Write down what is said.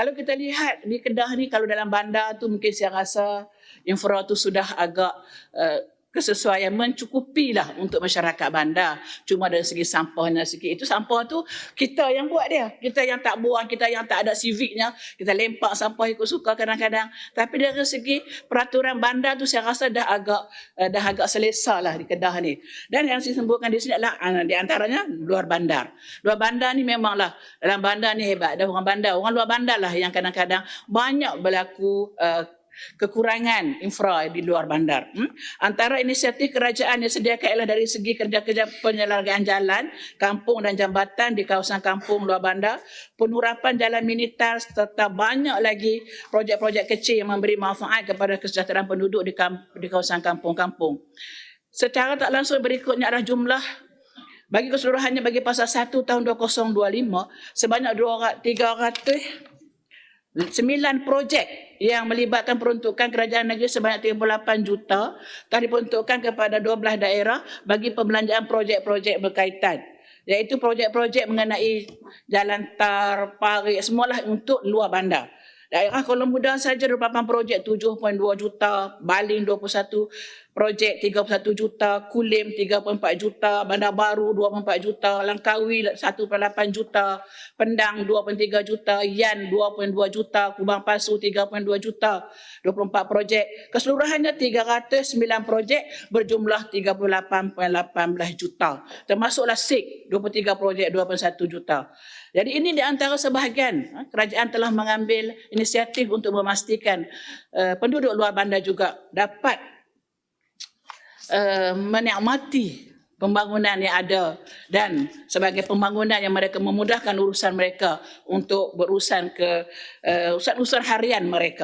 Kalau kita lihat di Kedah ni kalau dalam bandar tu mungkin saya rasa infra tu sudah agak uh, kesesuaian mencukupi lah untuk masyarakat bandar. Cuma dari segi sampahnya sikit. Itu sampah tu kita yang buat dia. Kita yang tak buang, kita yang tak ada civiknya. Kita lempak sampah ikut suka kadang-kadang. Tapi dari segi peraturan bandar tu saya rasa dah agak uh, dah agak selesa lah di Kedah ni. Dan yang saya sebutkan di sini adalah uh, di antaranya luar bandar. Luar bandar ni memanglah dalam bandar ni hebat. Ada orang bandar. Orang luar bandar lah yang kadang-kadang banyak berlaku uh, kekurangan infra di luar bandar. Hmm? Antara inisiatif kerajaan yang sediakan ialah dari segi kerja-kerja penyelenggaraan jalan, kampung dan jambatan di kawasan kampung luar bandar, penurapan jalan minitar serta banyak lagi projek-projek kecil yang memberi manfaat kepada kesejahteraan penduduk di, kamp- di kawasan kampung-kampung. Secara tak langsung berikutnya adalah jumlah bagi keseluruhannya bagi pasal 1 tahun 2025 sebanyak 300 sembilan projek yang melibatkan peruntukan kerajaan negeri sebanyak 38 juta telah diperuntukkan kepada 12 daerah bagi pembelanjaan projek-projek berkaitan iaitu projek-projek mengenai jalan tar, parit, semualah untuk luar bandar. Daerah Kuala Muda saja 28 projek 7.2 juta, Baling 21 projek 31 juta, Kulim 3.4 juta, Bandar Baru 2.4 juta, Langkawi 1.8 juta, Pendang 2.3 juta, Yan 2.2 juta, Kubang Pasu 3.2 juta, 24 projek. Keseluruhannya 309 projek berjumlah 38.18 juta. Termasuklah SIK 23 projek 21 juta. Jadi ini di antara sebahagian ha, kerajaan telah mengambil inisiatif untuk memastikan uh, penduduk luar bandar juga dapat uh, menikmati pembangunan yang ada dan sebagai pembangunan yang mereka memudahkan urusan mereka untuk berurusan ke uh, urusan-urusan harian mereka.